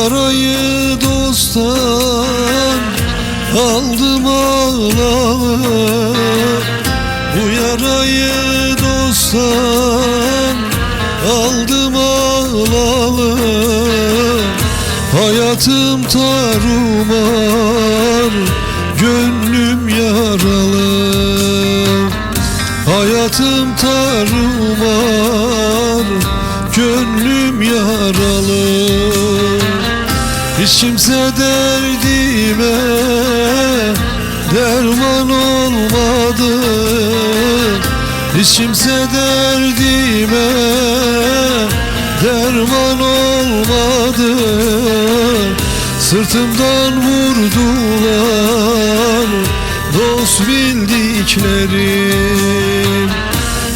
yarayı dosttan aldım ağlağı Bu yarayı dosttan aldım ağlağı Hayatım tarumar gönlüm yaralı. Hayatım tarumar gönlüm yaralı. Hiç kimse derdime derman olmadı. Hiç kimse derdime derman olmadı. Sırtımdan vurdular dost bildiklerim.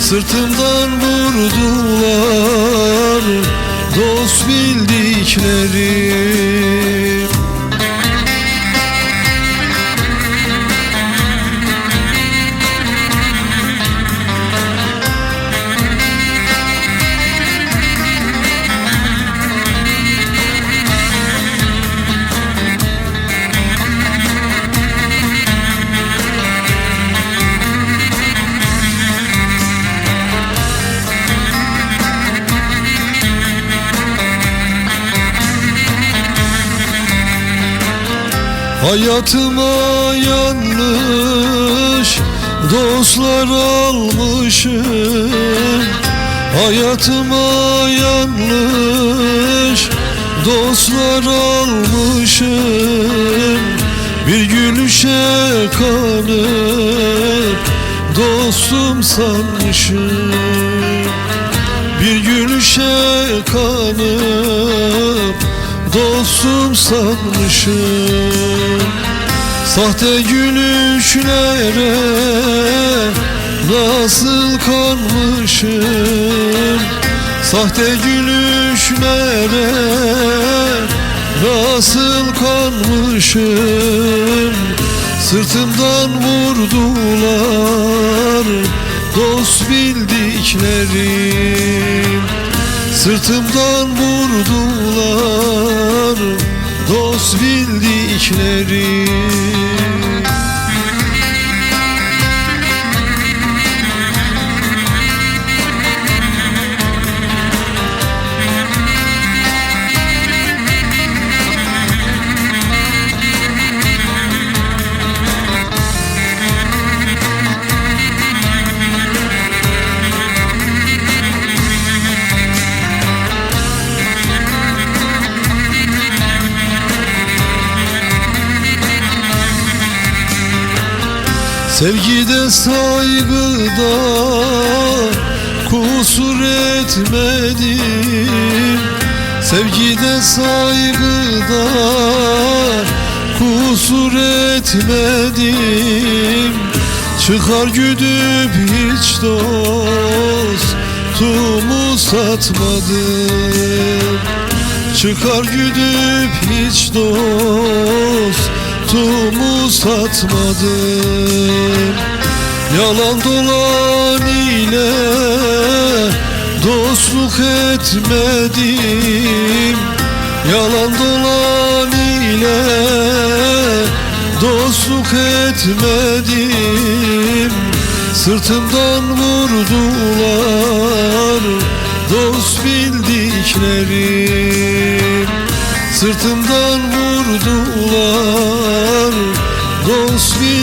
Sırtımdan vurdular dost bildiklerim Hayatıma yanlış dostlar almışım. Hayatıma yanlış dostlar almışım. Bir gülüşe kanıp dostum sanmışım. Bir gülüşe kanıp dostum sanmışım Sahte gülüşlere nasıl kanmışım Sahte gülüşlere nasıl kanmışım Sırtımdan vurdular dost bildiklerim. Sırtımdan vurdular dost bildiklerim Sevgide saygıda kusur etmedim. Sevgide saygıda kusur etmedim. Çıkar güdüp hiç dostumu satmadım. Çıkar güdüp hiç dostumu satmadım Yalan dolan ile dostluk etmedim. Yalan dolan ile dostluk etmedim. Sırtımdan vurdular dost bildiklerim. Sırtımdan vurdular dost bildiklerim